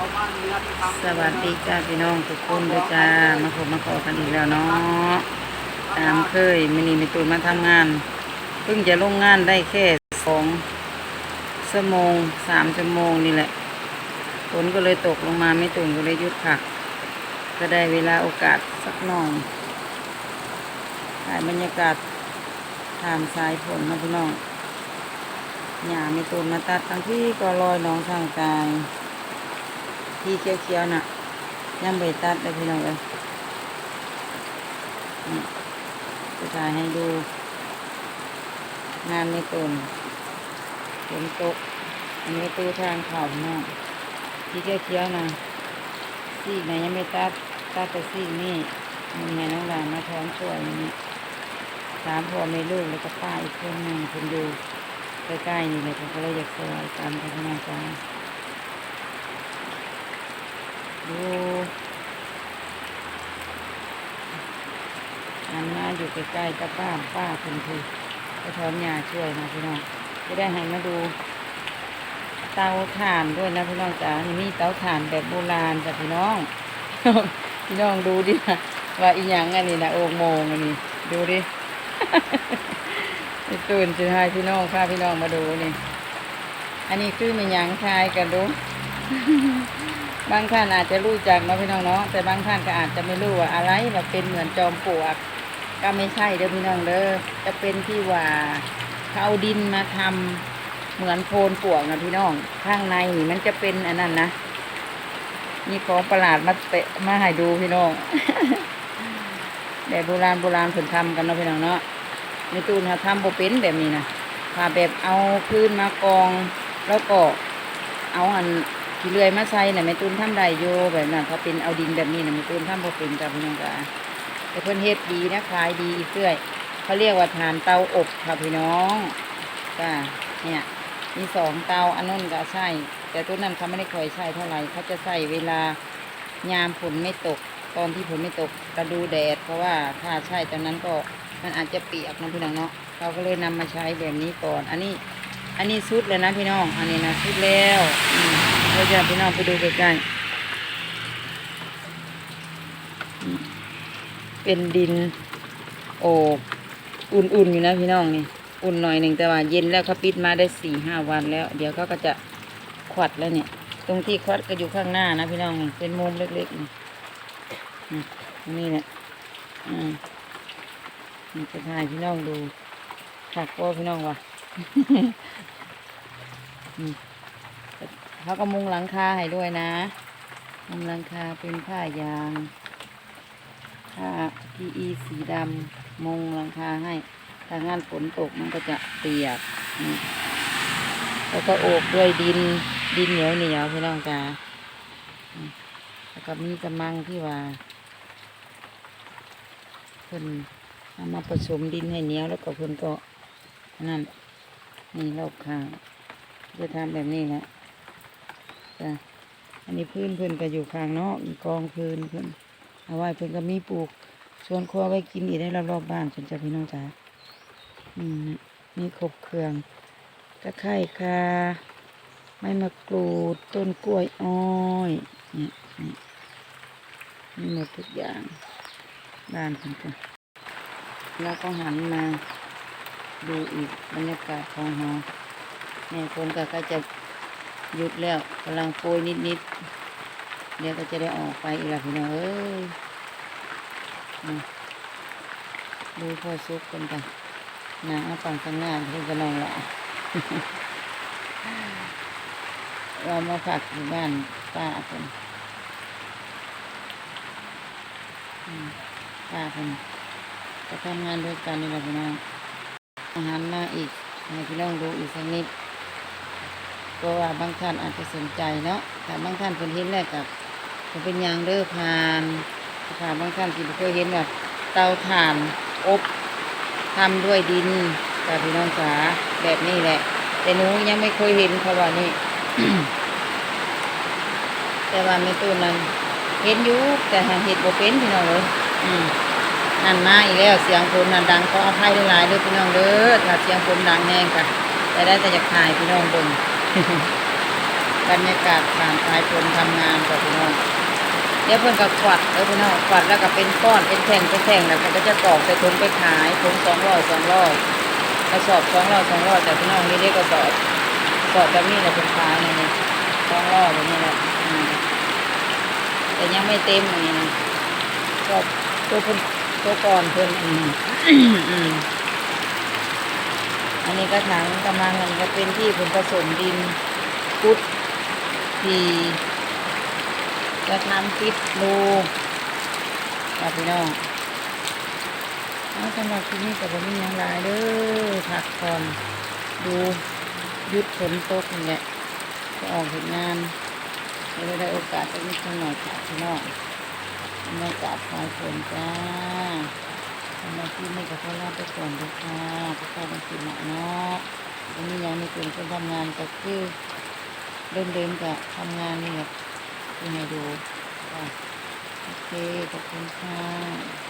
สวัสดีจ้าพี่น้องทุกคนด้วยจ้ามาพบมาขอกันอีกแล้วเนาะตามเคยมินีมีตูนมาทำงาน เพิ่งจะลงงานได้แค่สองชั่วโมงสามชั่วโมงนี่แหละฝนก็เลยตกลงมาไม่ตูนก็เลยหยุดผักก็ได้เวลาโอกาสสักหน่อยถ่ายบรรยากาศทามสายฝนนะพี่น้องหญ้าไม่ตูนมาตัดทั้งที่ก็ลอยน้องทางกาย ที่เขียวๆน่ะยังใบตัดเลยพี่น้องเลยจะถ่ายให้ดู งานในต้นฝนตกอันนี้ตู้ทางเขาเนาะที่เขียวๆน่ะซีกไหนยังไม่ตัดตัดแต่ซีกนี่มีแม่น้องหลานมาท้องช่วยนี้สามพ่อแม่ลูกแล้วก็ป้าอีกคนหนึ่งคนดูใกล้ๆนี่เลยผมก็เลยอยากซอยตามทางน้องจ้าดู อันมาอยู่ใกล้ๆกับบ้านป้าคุณคือไปถอนหญ้าช่วยนะพี่น้องจะได้ให้มาดู เตาถ่านด้วยนะพี่น้องจ๋านี่มีเตาถ่านแบบโบราณจ้ะพี่น้องพี่น้องดูดิว่าอีหยังอันนี้นะโอ่งโมงอันนี้ดูดิตื่นสิให้พี่น้องพาพี่น้องมาดูนี่ อันนี้คือมีหยังทายกันดู บางท่านอาจจะรู้จักเนาะพี่น้องเนาะแต่บางท่านก็อาจจะไม่รู้ว่าอะไรว่าเป็นเหมือนจอมปลวก ก็ไม่ใช่เด้อพี่น้องเด้อจะเป็นที่ว่าเขาเอาดินมาทำเหมือนโพนปลวกนะพี่น้องข้างในนี่มันจะเป็นอันนั้นนะมีของประหลาดมาเตะมาให้ดูพี่น้องแบบโบราณโบราณถึงทำกันเนาะพี่น้องเนาะในตู้นะทำโบเป็นแบบนี้นะพาแบบเอาพื้นมากอง แล้วก็เอาอัน ที่เลื่อยมาใส่น่ะแม่ตูนทำได้โยแบบนั้นถ้าเป็นเอาดินแบบนี้น่ะแม่ตูนทำบ่เป็นจ้ะพี่น้องจ้ะแต่เพิ่นเฮ็ดดีนะขายดีอีกเรื่อยเขาเรียกว่าทานเตาอบค่ะพี่น้องจ้ะเนี่ยมีสองเตาอันนู้นก็ใช่ แต่ตัวนั้นเขาไม่ได้ค่อยใช้เท่าไหร่เขาจะใส่เวลายามฝนไม่ตก ตอนที่ฝนไม่ตกกระดูแดด เพราะว่าถ้าใช่ตอนนั้นก็มันอาจจะเปียกนะพี่น้องเนาะเราก็เลยนำมาใช้แบบนี้ก่อน อันนี้ อันนี้สุดเลยนะพี่น้อง อันนี้นะสุดแล้ว เราจะพี่น้องไปดูใกล้ๆเป็นดินโอบอุ่นๆอยู่นะพี่น้องนี่ อุ่นหน่อยหนึ่งแต่ว่าเย็นแล้วเขาปิดมาได้สี่ห้าวันแล้ว เดี๋ยวเขาก็จะขวัดแล้วเนี่ย ตรงที่ขวัดก็อยู่ข้างหน้านะพี่น้องนี่เป็นมุมเล็กๆนี่นี่แหละอืมนี่จะถ่ายพี่น้องดูถักว่าพี่น้องว่ะอืม เขาก็มุงหลังคาให้ด้วยนะ มุงหลังคาเป็นผ้ายางผ้า PE สีดำมุงหลังคาให้ถ้างานฝนตกมันก็จะเปียกแล้วก็โอบด้วยดินดินเหนียวเหนียวพี่น้องจ้าแล้วก็มีกระมังที่ว่าเพิ่นเอามาผสมดินให้เหนียวแล้วก็เพิ่นก็นั่นนี่รอบข้างจะทำแบบนี้แหละ จ้ะอันนี้พื้นเพื่อนก็อยู่ข้างนอกอีกองพื้นเพื่อนเอาไว้เพื่อนก็มีปลูกสวนครัวไว้กินอีกได้รอบๆบ้านฉันจะพี่น้องจ๋าอืมมีครบเครื่องตะไคร่คาไม้มะกรูดต้นกล้วยอ้อยเนี่ยนี่มีหมดทุกอย่างบ้านฉันจ้ะแล้วก็หันมาดูอีกบรรยากาศของเราเนี่ยฝนก็จะ ยุดแล้วกำลังโปรยนิดๆเดี๋ยวก็จะได้ออกไปอีกแล้วพี่น้องเอ้ยดูพ่อซุกกันไปนางเอาฝั่งข้างหน้าเพื่อนก็นอนละเรามาผักอยู่บ้านป้าคนป้าคนจะทำงานด้วยกันนี่แหละพี่น้องอาหารมาอีกให้พี่น้องดูอีกสักนิด เพราะว่าบางท่านอาจจะสนใจเนาะแต่บางท่านเพิ่นเห็นแล้วกับมันเป็นยางเด้อพานค่ะบางท่านที่เคยเห็นแบบเตาถ่านอบทำด้วยดินกับพี่น้องจ๋าแบบนี้แหละ แต่หนูยังไม่เคยเห็นเขาว่านี่แต่ว่าไม่ตู้นั้นเห็นอยู่แต่หาเห็ดบ่เป็นพี่น้องเลยอืมนั่นมาอีกแล้วเสียงฝนนั่นดังก็อภัยหลายๆด้อพี่น้องเด้อถ้าเสียงฝนดังแน่งค่ะแต่ได้แต่จะถ่ายพี่น้องเบิ่ง บรรยากาศผ่านสายฝนทำงานกับพี่น้องเดี๋ยวเพิ่อนก็กวัดเออพี่น้องกวัดแล้วก็เป็นก้อนเป็นแท่งเป็นแท่งแล้วก็จะกรอกใส่ถุงไปขายถุงสองร้อยสองร้อยกระสอบสองร้อยสองร้อยแต่พี่น้องนี่เรียกกระสอบกระสอบแบบนี้แหละเป็นขายนี่นี่สองร้อยแบบนี้แหละแต่ยังไม่เต็มอันนี้นะก็ตัวเพิ่นตัวก่อนเพิ่นอืมอืม อันนี้ก็ถังกำลังอันนี้ก็เป็นที่ผลผสมดินพุดทีจะทำคลิปดูกับพี่น้องเอาสำหรับคลิปนี้กับผมมีย่างไรเด้อพักผ่อนดูยุดฝนตกนี่แหละจะออกเห็นงานเดี๋ยวได้โอกาสจะมีคนหน่อยค่ะพี่น้องบรรยากาศสายฝนจ้า สำหรับที่นี่กับพ่อลาไปก่อนเลยค่ะพวกเราเป็นสิมาเนาะวันนี้ยังมีกลุ่มคนทำงานก็คือเดินเดินๆกับทำงานนี่แบบยังไงดูโอเคขอบคุณค่ะ